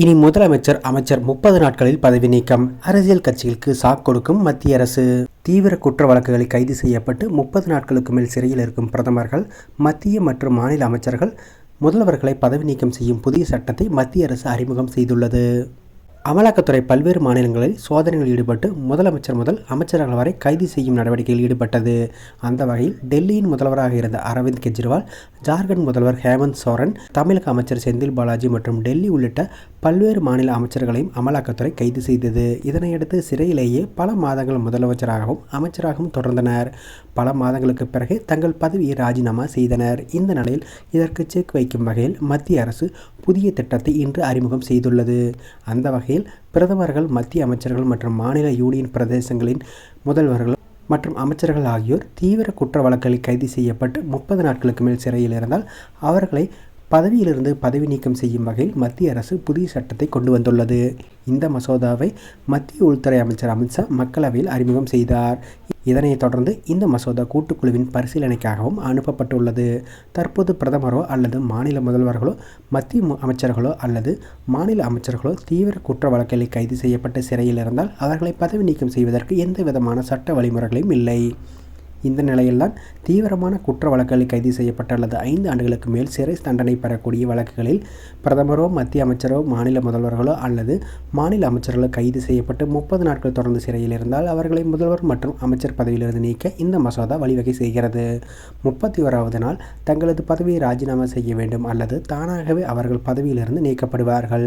இனி முதலமைச்சர் அமைச்சர் முப்பது நாட்களில் பதவி நீக்கம். அரசியல் கட்சிகளுக்கு சாக் கொடுக்கும் மத்திய அரசு. தீவிர குற்ற வழக்குகளில் கைது செய்யப்பட்டு முப்பது நாட்களுக்கு மேல் சிறையில் இருக்கும் பிரதமர்கள் மத்திய மற்றும் மாநில அமைச்சர்கள் முதல்வர்களை பதவி நீக்கம் செய்யும் புதிய சட்டத்தை மத்திய அரசு அறிமுகம் செய்துள்ளது. அமலாக்கத்துறை பல்வேறு மாநிலங்களில் சோதனைகளில் ஈடுபட்டு முதலமைச்சர் முதல் அமைச்சர்கள் வரை கைது செய்யும் நடவடிக்கையில் ஈடுபட்டது. அந்த வகையில் டெல்லியின் முதல்வராக இருந்த அரவிந்த் கெஜ்ரிவால் ஜார்க்கண்ட் முதல்வர் ஹேமந்த் சோரன் தமிழக அமைச்சர் செந்தில் பாலாஜி மற்றும் டெல்லி உள்ளிட்ட பல்வேறு மாநில அமைச்சர்களையும் அமலாக்கத்துறை கைது செய்தது. இதனையடுத்து சிறையிலேயே பல மாதங்கள் முதலமைச்சராகவும் அமைச்சராகவும் தொடர்ந்தனர். பல மாதங்களுக்கு பிறகு தங்கள் பதவியை ராஜினாமா செய்தனர். இந்த நிலையில் இதற்கு செக் வைக்கும் வகையில் மத்திய அரசு புதிய திட்டத்தை இன்று அறிமுகம் செய்துள்ளது. அந்த வகையில் பிரதமர்கள் மத்திய அமைச்சர்கள் மற்றும் மாநில யூனியன் பிரதேசங்களின் முதல்வர்கள் மற்றும் அமைச்சர்கள் ஆகியோர் தீவிர குற்ற வழக்குகளில் கைது செய்யப்பட்டு முப்பது நாட்களுக்கு மேல் சிறையில் இருந்தால் அவர்களை பதவியிலிருந்து பதவி நீக்கம் செய்யும் வகையில் மத்திய அரசு புதிய சட்டத்தை கொண்டு வந்துள்ளது. இந்த மசோதாவை மத்திய உள்துறை அமைச்சர் அமித்ஷா மக்களவையில் அறிமுகம் செய்தார். இதனைத் தொடர்ந்து இந்த மசோதா கூட்டுக்குழுவின் பரிசீலனைக்காகவும் அனுப்பப்பட்டுள்ளது. தற்போது பிரதமரோ அல்லது மாநில முதல்வர்களோ மத்திய அமைச்சர்களோ அல்லது மாநில அமைச்சர்களோ தீவிர குற்ற வழக்கில் கைது செய்யப்பட்டு சிறையில் இருந்தால் அவர்களை பதவி நீக்கம் செய்வதற்கு எந்த விதமான சட்ட வழிமுறைகளும் இல்லை. இந்த நிலையில்தான் தீவிரமான குற்ற வழக்குகளில் கைது செய்யப்பட்ட அல்லது ஐந்து ஆண்டுகளுக்கு மேல் சிறை தண்டனை பெறக்கூடிய வழக்குகளில் பிரதமரோ மத்திய அமைச்சரோ மாநில முதல்வர்களோ அல்லது மாநில அமைச்சர்களோ கைது செய்யப்பட்டு முப்பது நாட்கள் தொடர்ந்து சிறையில் இருந்தால் அவர்களை முதல்வர் மற்றும் அமைச்சர் பதவியிலிருந்து நீக்க இந்த மசோதா வழிவகை செய்கிறது. முப்பத்தி ஓராவது நாள் தங்களது பதவியை ராஜினாமா செய்ய வேண்டும் அல்லது தானாகவே அவர்கள் பதவியிலிருந்து நீக்கப்படுவார்கள்.